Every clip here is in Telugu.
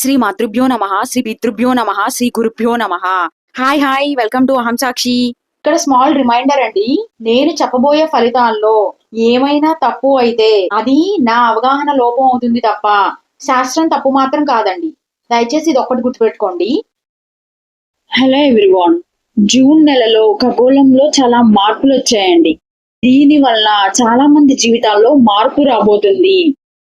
శ్రీ మాతృభ్యో నమ శ్రీ పితృభ్యో నమ శ్రీ గురుభ్యో నమ. హాయ్ హాయ్ వెల్కమ్ టు అహం సాక్షి ఇక్కడ స్మాల్ రిమైండర్ అండి నేను చెప్పబోయే ఫలితాల్లో ఏమైనా తప్పు అయితే అది నా అవగాహన లోపం అవుతుంది తప్ప శాస్త్రం తప్పు మాత్రం కాదండి. దయచేసి ఇది ఒక్కటి గుర్తుపెట్టుకోండి. హలో ఎవ్రీవాన్ జూన్ నెలలో ఖగోళంలో చాలా మార్పులు వచ్చాయండి. దీని వల్ల చాలా మంది జీవితాల్లో మార్పు రాబోతుంది.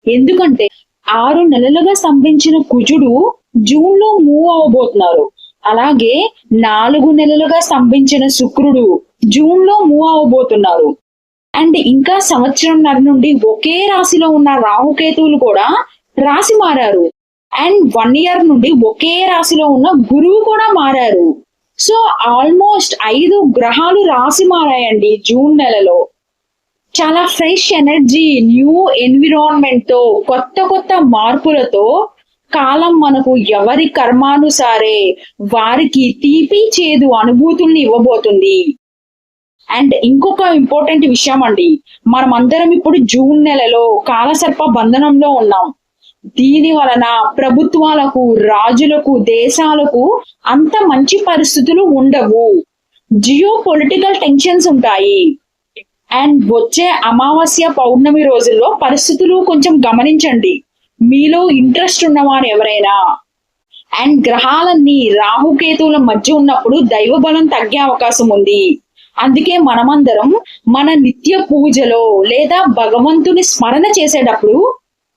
ఎందుకంటే ఆరు నెలలుగా స్తంభించిన కుజుడు జూన్లో మూవ్ అవబోతున్నారు. అలాగే నాలుగు నెలలుగా స్తంభించిన శుక్రుడు జూన్లో మూవ్ అవబోతున్నారు. అండ్ ఇంకా సంవత్సరంన్నర నుండి ఒకే రాశిలో ఉన్న రాహుకేతువులు కూడా రాశి మారారు. అండ్ వన్ ఇయర్ నుండి ఒకే రాశిలో ఉన్న గురువు కూడా మారారు. సో ఆల్మోస్ట్ ఐదు గ్రహాలు రాసి మారాయండి జూన్ నెలలో. చాలా ఫ్రెష్ ఎనర్జీ న్యూ ఎన్విరాన్మెంట్తో కొత్త కొత్త మార్పులతో కాలం మనకు ఎవరి కర్మానుసారే వారికి తీపి చేదు అనుభూతుల్ని ఇవ్వబోతుంది. అండ్ ఇంకొక ఇంపార్టెంట్ విషయం అండి. మనమందరం ఇప్పుడు జూన్ నెలలో కాలసర్ప బంధనంలో ఉన్నాం. దీని వలన ప్రభుత్వాలకు రాజులకు దేశాలకు అంత మంచి పరిస్థితులు ఉండవు. జియో పొలిటికల్ టెన్షన్స్ ఉంటాయి. అండ్ వచ్చే అమావాస్య పౌర్ణమి రోజుల్లో పరిస్థితులు కొంచెం గమనించండి. మీలో ఇంట్రెస్ట్ ఉన్నవారు ఎవరైనా? అండ్ గ్రహాలన్నీ రాహుకేతువుల మధ్య ఉన్నప్పుడు దైవ బలం తగ్గే అవకాశం ఉంది. అందుకే మనమందరం మన నిత్య పూజలో లేదా భగవంతుని స్మరణ చేసేటప్పుడు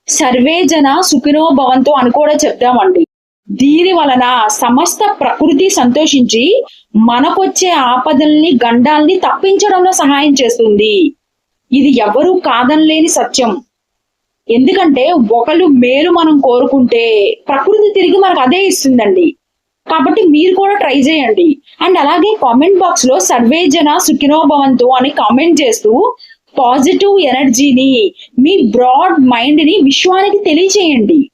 సర్వే జన సుఖినో భవంతో అని కూడా చెప్తామండి దీని వలన సమస్త ప్రకృతి సంతోషించి మనకొచ్చే ఆపదల్ని గండాల్ని తప్పించడంలో సహాయం చేస్తుంది. ఇది ఎవరూ కాదనలేని సత్యం. ఎందుకంటే ఒకళ్ళు మేలు మనం కోరుకుంటే ప్రకృతి తిరిగి మనకు అదే ఇస్తుందండి. కాబట్టి మీరు కూడా ట్రై చేయండి. అండ్ అలాగే కామెంట్ బాక్స్లో సర్వే జన అని కామెంట్ చేస్తూ పాజిటివ్ ఎనర్జీని మీ బ్రాడ్ మైండ్ని విశ్వానికి తెలియచేయండి.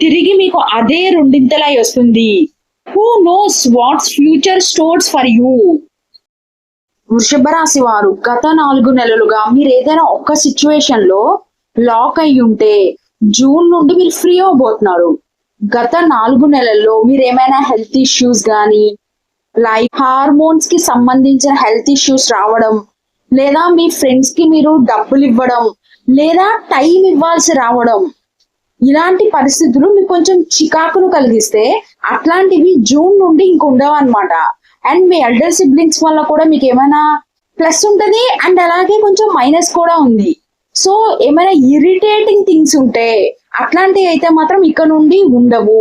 తిరిగి మీకు అదే రెండింతలై వస్తుంది. Who knows what's future stores for you వృషభ రాశి వారు గత నాలుగు నెలలుగా మీరు ఏదైనా ఒక్క సిచ్యువేషన్లో లాక్ అయి ఉంటే జూన్ నుండి మీరు ఫ్రీ అవబోతున్నారు. గత నాలుగు నెలల్లో మీరు ఏమైనా హెల్త్ ఇష్యూస్ కానీ లైఫ్ హార్మోన్స్కి సంబంధించిన హెల్త్ ఇష్యూస్ రావడం లేదా మీ ఫ్రెండ్స్కి మీరు డబ్బులు ఇవ్వడం లేదా టైం ఇవ్వాల్సి రావడం ఇలాంటి పరిస్థితులు మీకు కొంచెం చికాకును కలిగిస్తే అట్లాంటివి జూన్ నుండి ఇంక ఉండవు అనమాట అండ్ మీ ఎల్డర్ సిబ్లింగ్స్ వల్ల కూడా మీకు ఏమైనా ప్లస్ ఉంటది అండ్ అలాగే కొంచెం మైనస్ కూడా ఉంది. సో ఏమైనా ఇరిటేటింగ్ థింగ్స్ ఉంటే అట్లాంటివి అయితే మాత్రం ఇక్కడ నుండి ఉండవు.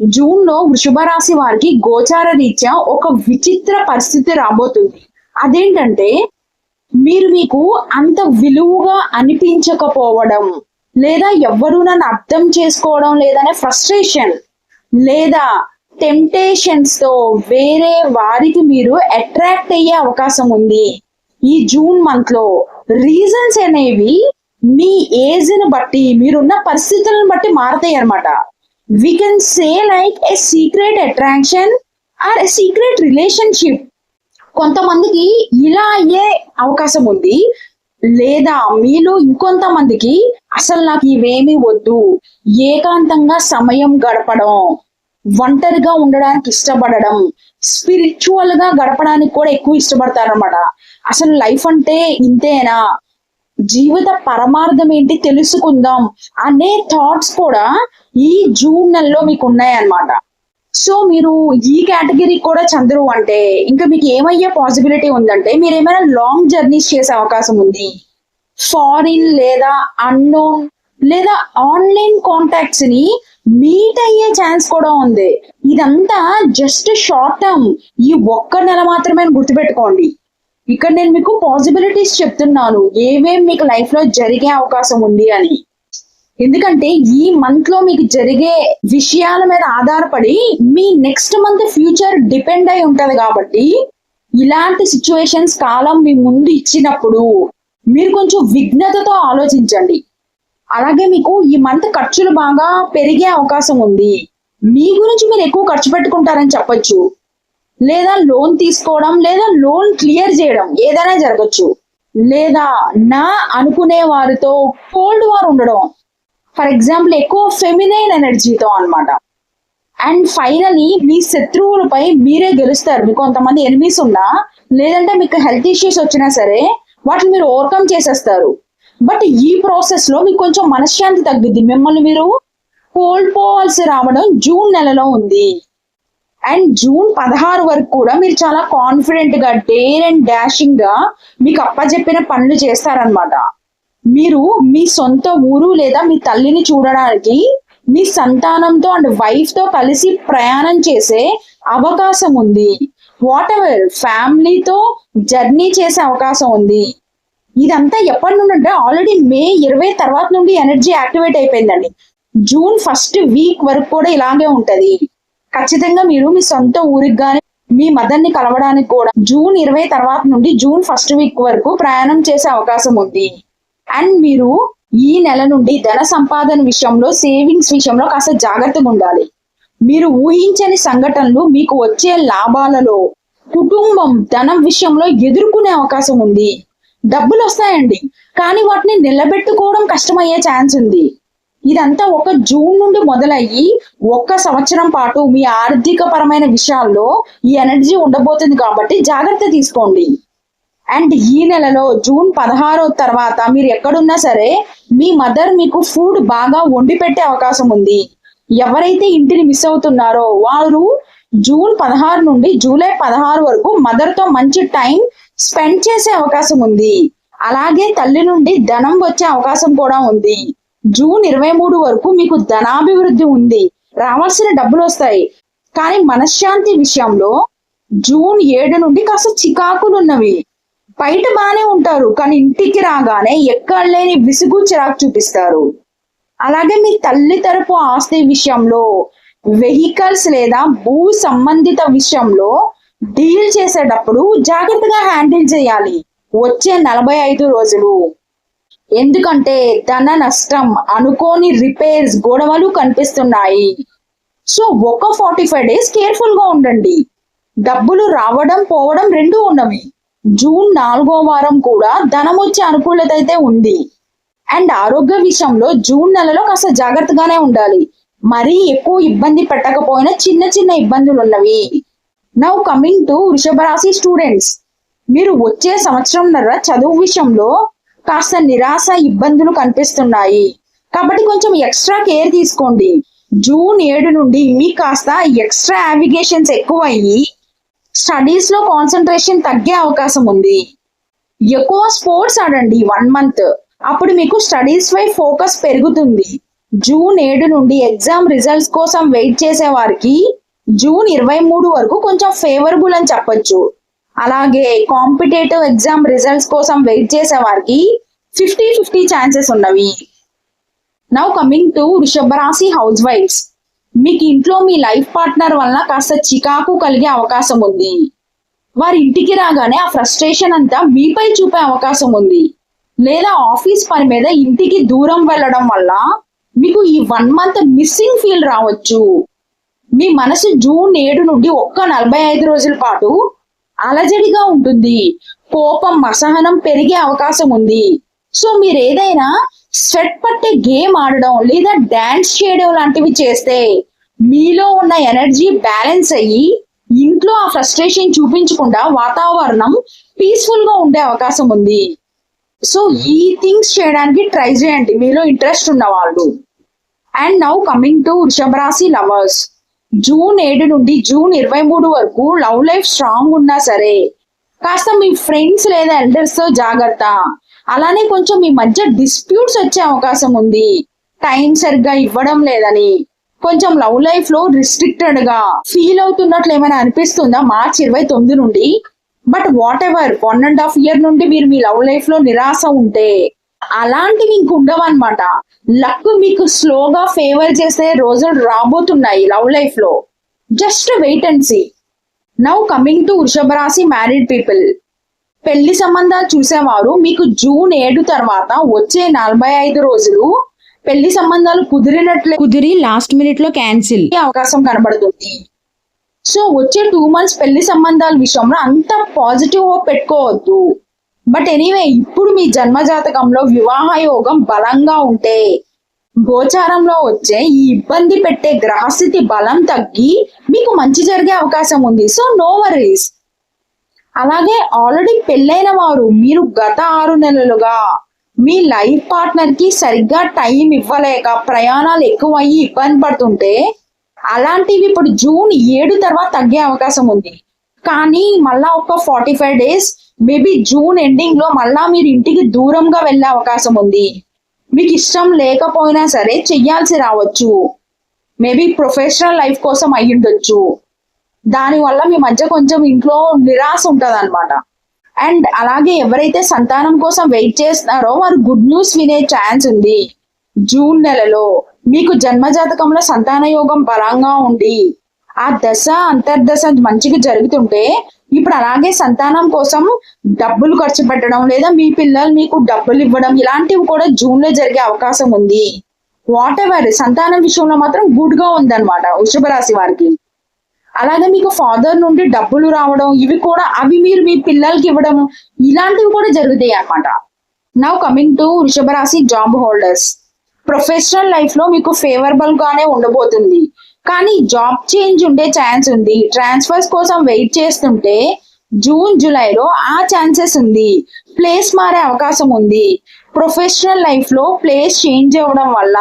జూన్లో వృషభ రాశి వారికి గోచార రీత్యా ఒక విచిత్ర పరిస్థితి రాబోతుంది. అదేంటంటే మీరు మీకు అంత విలువగా అనిపించకపోవడం లేదా ఎవ్వరూ నన్ను అర్థం చేసుకోవడం లేదనే ఫ్రస్ట్రేషన్ లేదా టెంప్టేషన్స్తో వేరే వారికి మీరు అట్రాక్ట్ అయ్యే అవకాశం ఉంది. ఈ జూన్ మంత్లో రీజన్స్ అనేవి మీ ఏజ్ని బట్టి మీరున్న పరిస్థితులను బట్టి మారతాయి అనమాట we can say like a secret attraction or a secret relationship కొంతమందికి ఇలా అయ్యే అవకాశం ఉంది. లేదా మీలో ఇంకొంతమందికి అసలు నాకు ఇవేమీ వద్దు. ఏకాంతంగా సమయం గడపడం ఒంటరిగా ఉండడానికి ఇష్టపడడం స్పిరిచువల్గా గడపడానికి కూడా ఎక్కువ ఇష్టపడతారనమాట అసలు లైఫ్ అంటే ఇంతేనా? జీవిత పరమార్థం ఏంటి తెలుసుకుందాం అనే థాట్స్ కూడా ఈ జూన్ నెలలో మీకు ఉన్నాయన్నమాట సో మీరు ఈ కేటగిరీ కూడా చంద్రు అంటే ఇంకా మీకు ఏమయ్యే పాసిబిలిటీ ఉందంటే మీరు ఏమైనా లాంగ్ జర్నీస్ చేసే అవకాశం ఉంది. ఫారిన్ లేదా అన్నోన్ లేదా ఆన్లైన్ కాంటాక్ట్స్ని మీట్ అయ్యే ఛాన్స్ కూడా ఉంది. ఇదంతా జస్ట్ షార్ట్ టర్మ్ ఈ ఒక్క నెల మాత్రమే గుర్తుపెట్టుకోండి. ఇక్కడ నేను మీకు పాసిబిలిటీస్ చెప్తున్నాను. ఏమేమి మీకు లైఫ్లో జరిగే అవకాశం ఉంది అని. ఎందుకంటే ఈ మంత్లో మీకు జరిగే విషయాల మీద ఆధారపడి మీ నెక్స్ట్ మంత్ ఫ్యూచర్ డిపెండ్ అయి ఉంటది కాబట్టి ఇలాంటి సిచ్యువేషన్స్ కాలం మీ ముందు ఇచ్చినప్పుడు మీరు కొంచెం విఘ్నతతో ఆలోచించండి. అలాగే మీకు ఈ మంత్ ఖర్చులు బాగా పెరిగే అవకాశం ఉంది. మీ గురించి మీరు ఎక్కువ ఖర్చు పెట్టుకుంటారని చెప్పొచ్చు. లేదా లోన్ తీసుకోవడం లేదా లోన్ క్లియర్ చేయడం ఏదైనా జరగచ్చు. లేదా నా అనుకునే వారితో కోల్డ్ వార్ ఉండడం. ఫర్ ఎగ్జాంపుల్ ఎక్కువ ఫెమినైన్ ఎనర్జీతో అనమాట అండ్ ఫైనలీ మీ శత్రువులపై మీరే గెలుస్తారు. మీకు కొంతమంది ఎనిమీస్ ఉన్నా లేదంటే మీకు హెల్త్ ఇష్యూస్ వచ్చినా సరే వాటిని మీరు ఓవర్కమ్ చేసేస్తారు. బట్ ఈ ప్రాసెస్లో మీకు కొంచెం మనశ్శాంతి తగ్గుద్ది. మిమ్మల్ని మీరు కోల్పోవాల్సి రావడం జూన్ నెలలో ఉంది. అండ్ జూన్ పదహారు వరకు కూడా మీరు చాలా కాన్ఫిడెంట్గా డేర్ అండ్ డాషింగ్గా మీకు అప్పచెప్పిన పనులు చేస్తారనమాట మీరు మీ సొంత ఊరు లేదా మీ తల్లిని చూడడానికి మీ సంతానంతో అండ్ వైఫ్తో కలిసి ప్రయాణం చేసే అవకాశం ఉంది. వాట్ ఎవర్ ఫ్యామిలీతో జర్నీ చేసే అవకాశం ఉంది. ఇదంతా ఎప్పటి నుండి అంటే ఆల్రెడీ మే ఇరవై తర్వాత నుండి ఎనర్జీ యాక్టివేట్ అయిపోయిందండి. జూన్ ఫస్ట్ వీక్ వరకు కూడా ఇలాగే ఉంటది. ఖచ్చితంగా మీరు మీ సొంత ఊరికి గాని మీ మదర్ని కలవడానికి కూడా జూన్ ఇరవై తర్వాత నుండి జూన్ ఫస్ట్ వీక్ వరకు ప్రయాణం చేసే అవకాశం ఉంది. అండ్ మీరు ఈ నెల నుండి ధన సంపాదన విషయంలో సేవింగ్స్ విషయంలో కాస్త జాగ్రత్తగా ఉండాలి. మీరు ఊహించని సంఘటనలు మీకు వచ్చే లాభాలలో కుటుంబం ధనం విషయంలో ఎదుర్కొనే అవకాశం ఉంది. డబ్బులు వస్తాయండి కానీ వాటిని నిలబెట్టుకోవడం కష్టమయ్యే ఛాన్స్ ఉంది. ఇదంతా ఒక జూన్ నుండి మొదలయ్యి ఒక్క సంవత్సరం పాటు మీ ఆర్థిక పరమైన విషయాల్లో ఈ ఎనర్జీ ఉండబోతుంది కాబట్టి జాగ్రత్త తీసుకోండి. అండ్ ఈ నెలలో జూన్ పదహారో తర్వాత మీరు ఎక్కడున్నా సరే మీ మదర్ మీకు ఫుడ్ బాగా వండి పెట్టే అవకాశం ఉంది. ఎవరైతే ఇంటిని మిస్ అవుతున్నారో వారు జూన్ పదహారు నుండి జూలై పదహారు వరకు మదర్తో మంచి టైం స్పెండ్ చేసే అవకాశం ఉంది. అలాగే తల్లి నుండి ధనం వచ్చే అవకాశం కూడా ఉంది. జూన్ ఇరవై మూడు వరకు మీకు ధనాభివృద్ధి ఉంది. రావాల్సిన డబ్బులు వస్తాయి. కానీ మనశ్శాంతి విషయంలో జూన్ ఏడు నుండి కాస్త చికాకులు ఉన్నవి బయట బానే ఉంటారు కానీ ఇంటికి రాగానే ఎక్కడ లేని విసుగు చిరాకు చూపిస్తారు. అలాగే మీ తల్లి తరపు ఆస్తి విషయంలో వెహికల్స్ లేదా భూ సంబంధిత విషయంలో డీల్ చేసేటప్పుడు జాగ్రత్తగా హ్యాండిల్ చేయాలి. వచ్చే నలభై ఐదు రోజులు. ఎందుకంటే ధన నష్టం అనుకోని రిపేర్స్ గొడవలు కనిపిస్తున్నాయి. సో ఒక ఫార్టీ ఫైవ్ డేస్ కేర్ఫుల్గా ఉండండి. డబ్బులు రావడం పోవడం రెండు ఉన్నవి జూన్ నాలుగో వారం కూడా ధనం వచ్చే అనుకూలత అయితే ఉంది. అండ్ ఆరోగ్య విషయంలో జూన్ నెలలో కాస్త జాగ్రత్తగానే ఉండాలి. మరీ ఎక్కువ ఇబ్బంది పెట్టకపోయినా చిన్న చిన్న ఇబ్బందులు ఉన్నవి. నౌ కమింగ్ టు వృషభ రాశి స్టూడెంట్స్ మీరు వచ్చే సంవత్సరంన్నర చదువు విషయంలో కాస్త నిరాశ ఇబ్బందులు కనిపిస్తున్నాయి. కాబట్టి కొంచెం ఎక్స్ట్రా కేర్ తీసుకోండి. జూన్ ఏడు నుండి మీకు కాస్త ఎక్స్ట్రా యావిగేషన్స్ ఎక్కువ అయ్యి స్టడీస్లో కాన్సన్ట్రేషన్ తగ్గే అవకాశం ఉంది. ఎక్కువ స్పోర్ట్స్ ఆడండి వన్ మంత్ అప్పుడు మీకు స్టడీస్ పై ఫోకస్ పెరుగుతుంది. జూన్ ఏడు నుండి ఎగ్జామ్ రిజల్ట్స్ కోసం వెయిట్ చేసే వారికి జూన్ ఇరవై మూడు వరకు కొంచెం ఫేవరబుల్ అని చెప్పొచ్చు. అలాగే కాంపిటేటివ్ ఎగ్జామ్ రిజల్ట్స్ కోసం వెయిట్ చేసే వారికి ఫిఫ్టీ ఫిఫ్టీ ఛాన్సెస్ ఉన్నవి. నౌ కమింగ్ టు వృషభ రాశి హౌస్ వైఫ్స్ మీకు ఇంట్లో మీ లైఫ్ పార్ట్నర్ వలన కాస్త చికాకు కలిగే అవకాశం ఉంది. వారి ఇంటికి రాగానే ఆ ఫ్రస్ట్రేషన్ అంతా మీపై చూపే అవకాశం ఉంది. లేదా ఆఫీస్ పని మీద ఇంటికి దూరం వెళ్ళడం వల్ల మీకు ఈ వన్ మంత్ మిస్సింగ్ ఫీల్ రావచ్చు. మీ మనసు జూన్ ఏడు నుండి ఒక్క నలభై ఐదు రోజుల పాటు అలజడిగా ఉంటుంది. కోపం అసహనం పెరిగే అవకాశం ఉంది. సో మీరు ఏదైనా స్వెట్ పట్టే గేమ్ ఆడడం లేదా డాన్స్ చేయడం లాంటివి చేస్తే మీలో ఉన్న ఎనర్జీ బ్యాలెన్స్ అయ్యి ఇంట్లో ఆ ఫ్రస్ట్రేషన్ చూపించకుండా వాతావరణం పీస్ఫుల్గా ఉండే అవకాశం ఉంది. సో ఈ థింగ్స్ చేయడానికి ట్రై చేయండి. మీలో ఇంట్రెస్ట్ ఉన్న వాళ్ళు. అండ్ నౌ కమింగ్ టు వృషభ రాశి లవర్స్ జూన్ ఏడు నుండి జూన్ ఇరవై మూడు వరకు లవ్ లైఫ్ స్ట్రాంగ్ ఉన్నా సరే కాస్త మీ ఫ్రెండ్స్ లేదా ఎల్డర్స్తో జాగ్రత్త. అలానే కొంచెం మీ మధ్య డిస్ప్యూట్స్ వచ్చే అవకాశం ఉంది. టైం సరిగ్గా ఇవ్వడం లేదని. కొంచెం లవ్ లైఫ్లో రిస్ట్రిక్టెడ్గా ఫీల్ అవుతున్నట్లు ఏమైనా అనిపిస్తుందా? మార్చ్ ఇరవై తొమ్మిది నుండి. But whatever one and half year నుండి మీరు మీ లవ్ లైఫ్లో నిరాశ ఉంటే అలాంటివి ఇంక ఉండవన్నమాట. లక్ మీకు స్లోగా ఫేవర్ చేసే రోజులు రాబోతున్నాయి లవ్ లైఫ్లో. Just wait and see now coming to వృషభ రాశి మ్యారీడ్ పీపుల్ పెళ్ళి సంబంధాలు చూసేవారు. మీకు జూన్ ఏడు తర్వాత వచ్చే నలభై ఐదు రోజులు పెళ్ళి సంబంధాలు కుదిరినట్లే. కుదిరి లాస్ట్ మినిట్లో క్యాన్సిల్ అవకాశం కనబడుతుంది. సో వచ్చే టూ మంత్స్ పెళ్ళి సంబంధాల విషయంలో అంత పాజిటివ్ పెట్టుకోవద్దు. బట్ ఎనీవే ఇప్పుడు మీ జన్మ జాతకంలో వివాహ యోగం బలంగా ఉంటే గోచారంలో వచ్చే ఈ ఇబ్బంది పెట్టే గ్రహస్థితి బలం తగ్గి మీకు మంచి జరిగే అవకాశం ఉంది. సో నో వరీస్ అలాగే ఆల్రెడీ పెళ్ళైన వారు మీరు గత ఆరు నెలలుగా మీ లైఫ్ పార్ట్నర్కి సరిగ్గా టైం ఇవ్వలేక ప్రయాణాలు ఎక్కువయ్యి ఇబ్బంది పడుతుంటే అలాంటివి ఇప్పుడు జూన్ ఏడు తర్వాత తగ్గే అవకాశం ఉంది. కానీ మళ్ళా ఒక forty five days maybe June ఎండింగ్లో మళ్ళా మీరు ఇంటికి దూరంగా వెళ్ళే అవకాశం ఉంది. మీకు ఇష్టం లేకపోయినా సరే చెయ్యాల్సి రావచ్చు. మేబీ ప్రొఫెషనల్ లైఫ్ కోసం అయ్యుండొచ్చు. దానివల్ల మీ మధ్య కొంచెం ఇంట్లో నిరాశ ఉంటుంది అనమాట అండ్ అలాగే ఎవరైతే సంతానం కోసం వెయిట్ చేస్తున్నారో వారు గుడ్ న్యూస్ వినే ఛాన్స్ ఉంది. జూన్ నెలలో మీకు జన్మజాతకంలో సంతాన యోగం బలంగా ఉండి ఆ దశ అంతర్దశ మంచిగా జరుగుతుంటే ఇప్పుడు అలాగే సంతానం కోసం డబ్బులు ఖర్చు పెట్టడం లేదా మీ పిల్లలు మీకు డబ్బులు ఇవ్వడం ఇలాంటివి కూడా జూన్లో జరిగే అవకాశం ఉంది. వాట్ ఎవర్ సంతానం విషయంలో మాత్రం గుడ్గా ఉందన్నమాట వృషభ రాశి వారికి. అలాగే మీకు ఫాదర్ నుండి డబ్బులు రావడం ఇవి కూడా అవి మీరు మీ పిల్లలకి ఇవ్వడం ఇలాంటివి కూడా జరుగుతాయి అన్నమాట. నౌ కమింగ్ టు వృషభ రాశి జాబ్ హోల్డర్స్ ప్రొఫెషనల్ లైఫ్లో మీకు ఫేవరబుల్ గానే ఉండబోతుంది. కానీ జాబ్ చేంజ్ ఉండే ఛాన్స్ ఉంది. ట్రాన్స్ఫర్స్ కోసం వెయిట్ చేస్తుంటే జూన్ జూలైలో ఆ ఛాన్సెస్ ఉంది. ప్లేస్ మారే అవకాశం ఉంది. ప్రొఫెషనల్ లైఫ్లో ప్లేస్ చేంజ్ అవ్వడం వల్ల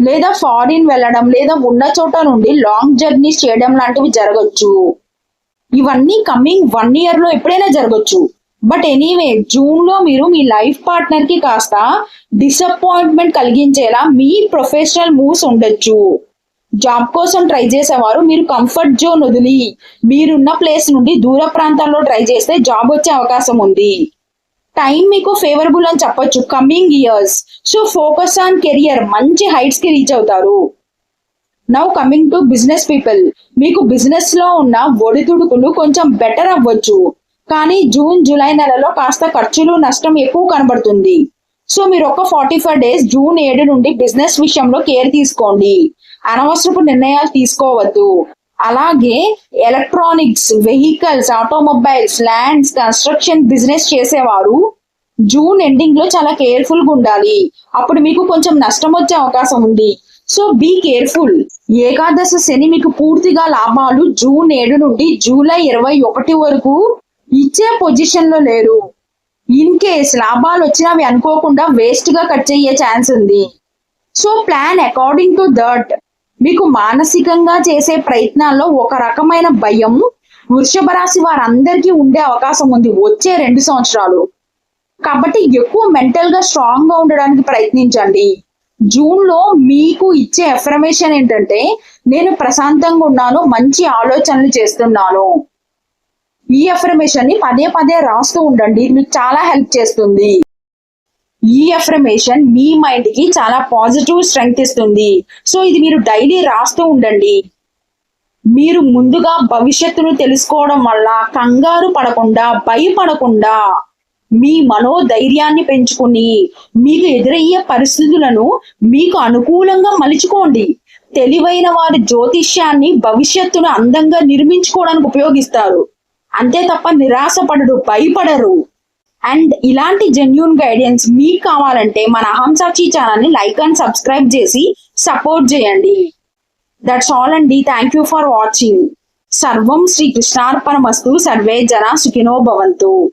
లేదా ఫారిన్ వెళ్ళడం లేదా ఉన్న చోట నుండి లాంగ్ జర్నీస్ చేయడం లాంటివి జరగచ్చు. ఇవన్నీ కమింగ్ వన్ ఇయర్లో ఎప్పుడైనా జరగచ్చు. బట్ ఎనీవే జూన్లో మీరు మీ లైఫ్ పార్ట్నర్కి కాస్త డిసప్పాయింట్మెంట్ కలిగించేలా మీ ప్రొఫెషనల్ మూవ్స్ ఉండొచ్చు. జాబ్ కోసం ట్రై చేసేవారు మీరు కంఫర్ట్ జోన్ వదిలి మీరున్న ప్లేస్ నుండి దూర ప్రాంతాల్లో ట్రై చేస్తే జాబ్ వచ్చే అవకాశం ఉంది. టైం మీకు ఫేవరబుల్ అని చెప్పొచ్చు. Coming years so focus on career మంచి హైట్స్కి రీచ్ అవుతారు. Now coming to business people మీకు బిజినెస్లో ఉన్న ఒడిదుడుకులు కొంచెం బెటర్ అవ్వచ్చు. కానీ జూన్ జూలై నెలలో కాస్త ఖర్చులు నష్టం ఎక్కువ కనబడుతుంది. సో మీరు ఒక ఫార్టీ ఫైవ్ డేస్ జూన్ ఏడు నుండి బిజినెస్ విషయంలో కేర్ తీసుకోండి. అనవసరపు నిర్ణయాలు తీసుకోవద్దు. అలాగే electronics vehicles automobiles lands construction business చేసేవారు జూన్ ఎండింగ్లో చాలా కేర్ఫుల్గా ఉండాలి. అప్పుడు మీకు కొంచెం నష్టం వచ్చే అవకాశం ఉంది. So be careful. ఏకాదశ శని మీకు పూర్తిగా లాభాలు జూన్ ఏడు నుండి జూలై ఇరవై ఒకటి వరకు ఇచ్చే పొజిషన్లో లేరు. ఇన్ కేస్ లాభాలు వచ్చినా అవి అనుకోకుండా వేస్ట్గా కట్ అయ్యే ఛాన్స్ ఉంది. So plan according to that మీకు మానసికంగా చేసే ప్రయత్నాల్లో ఒక రకమైన భయం వృషభ రాశి వారందరికీ ఉండే అవకాశం ఉంది వచ్చే రెండు సంవత్సరాలు. కాబట్టి ఎక్కువ మెంటల్గా స్ట్రాంగ్గా ఉండడానికి ప్రయత్నించండి. జూన్లో మీకు ఇచ్చే ఎఫర్మేషన్ ఏంటంటే నేను ప్రశాంతంగా ఉన్నాను మంచి ఆలోచనలు చేస్తున్నాను. ఈ ఎఫర్మేషన్ని పదే పదే రాస్తూ ఉండండి మీకు చాలా హెల్ప్ చేస్తుంది. ఈ అఫర్మేషన్ మీ మైండ్కి చాలా పాజిటివ్ స్ట్రెంగ్త్ ఇస్తుంది. సో ఇది మీరు డైలీ రాస్తూ ఉండండి. మీరు ముందుగా భవిష్యత్తును తెలుసుకోవడం వల్ల కంగారు పడకుండా భయపడకుండా మీ మనోధైర్యాన్ని పెంచుకుని మీకు ఎదురయ్యే పరిస్థితులను మీకు అనుకూలంగా మలుచుకోండి. తెలివైన వారి జ్యోతిష్యాన్ని భవిష్యత్తును అందంగా నిర్మించుకోవడానికి ఉపయోగిస్తారు. అంతే తప్ప నిరాశపడరు భయపడరు. అండ్ ఇలాంటి జెన్యున్ గైడెన్స్ మీకు కావాలంటే మన అహంసాక్షి ఛానల్ని లైక్ అండ్ సబ్స్క్రైబ్ చేసి సపోర్ట్ చేయండి. దట్స్ ఆల్ అండి. థ్యాంక్ యూ ఫర్ వాచింగ్ సర్వం శ్రీ కృష్ణార్పణమస్తు. సర్వే జన సుఖినో భవంతు.